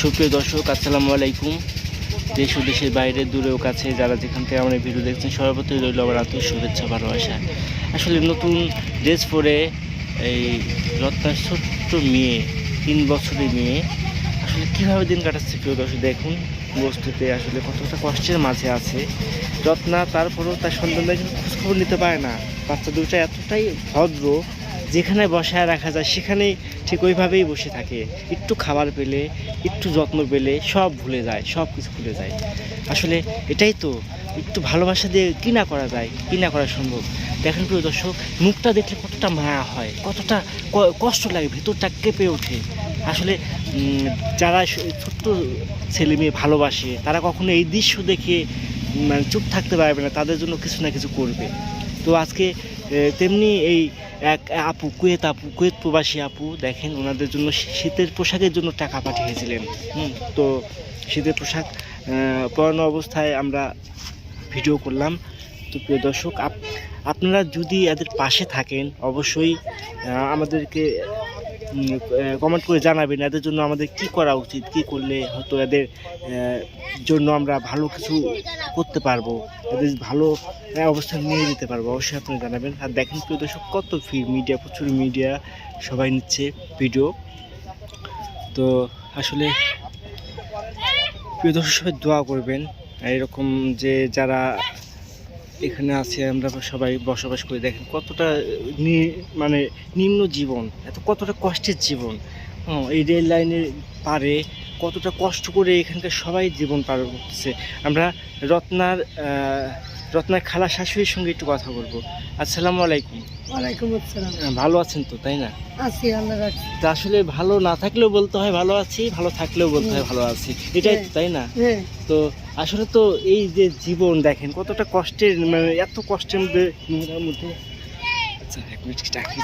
সুপ্রিয় দর্শক, আসসালামু আলাইকুম। দেশ ও দেশের বাইরে দূরেও কাছে যারা যেখান থেকে আমরা ভিডিও দেখছেন সর্বপ্রথম রইল আমার আন্তরিক শুভেচ্ছা ভালোবাসা। আসলে নতুন ড্রেস পরে এই রত্নার ছোট্ট মেয়ে, তিন বছরের মেয়ে আসলে কীভাবে দিন কাটাচ্ছে প্রিয় দর্শক, দেখুন, বস্তুতে আসলে কতটা কষ্টের মাঝে আছে। রত্না তারপরেও তার সন্তানদের খোঁজখবর নিতে পারে না। বাচ্চা দুটা এতটাই ভদ্র, যেখানে বসায় রাখা যায়, সেখানেই ঠিক ওইভাবেই বসে থাকে। একটু খাবার পেলে, একটু যত্ন পেলে, সব ভুলে যায়, সব কিছু ভুলে যায়। আসলে এটাই তো, একটু ভালোবাসা দিয়ে কি না করা যায়, কি না করা সম্ভব? দেখেন প্রিয় দর্শক, মুখটা দেখলে কতটা মায়া হয়, কতটা কষ্ট লাগে, ভেতরটা কেঁপে ওঠে। আসলে যারা ছোট্ট ছেলে মেয়ে ভালোবাসে তারা কখনো এই দৃশ্য দেখে মানে চুপ থাকতে পারবে না তাদের জন্য কিছু না কিছু করবে। তো আজকে তেমনি এই এক আপু কুয়েত আপু কুয়েত প্রবাসী আপু দেখেন ওনাদের জন্য শীতের পোশাকের জন্য টাকা পাঠিয়েছিলেন। হুম, তো শীতের পোশাক পরানো অবস্থায় আমরা ভিডিও করলাম। তো প্রিয় দর্শক আপ- আপনারা যদি এদের পাশে থাকেন অবশ্যই আমাদেরকে কমেন্ট করে জানাবেন, এদের জন্য আমাদের কি করা উচিত, কি করলে হয়তো এদের জন্য আমরা ভালো কিছু করতে পারব, এদের ভালো অবস্থান নিয়ে যেতে পারব, অবশ্যই আপনারা জানাবেন। আর দেখেন প্রিয় দর্শক, কত মিডিয়া প্রচুর মিডিয়া সবাই নিচ্ছে ভিডিও তো আসলে প্রিয় দর্শক, সবাই দোয়া করবেন। এরকম যে যারা এখানে আছে, আমরা সবাই বসবাস করে। দেখেন কতটা মানে নিম্ন জীবন, এত কতটা কষ্টের জীবন। হ্যাঁ এই রেল লাইনের পারে কতটা কষ্ট করে এখানকার সবাই জীবন পার করতেছে। আমরা রত্নার রত্নার খালা শাশুড়ির সঙ্গে একটু কথা বলব। আসসালাম আলাইকুম। ওয়ালাইকুম আসসালাম। ভালো আছেন তো তাই না? আছি আল্লাহ রাখছি। তা আসলে ভালো না থাকলেও বলতে হয় ভালো আছি ভালো থাকলেও বলতে হয় ভালো আছি। এটাই তো, তাই না? হ্যাঁ। তো আসলে তো এই যে জীবন দেখেন কতটা কষ্টের মানে এত কষ্টের মধ্যে মধ্যে আচ্ছা এক মিনিট চাকরি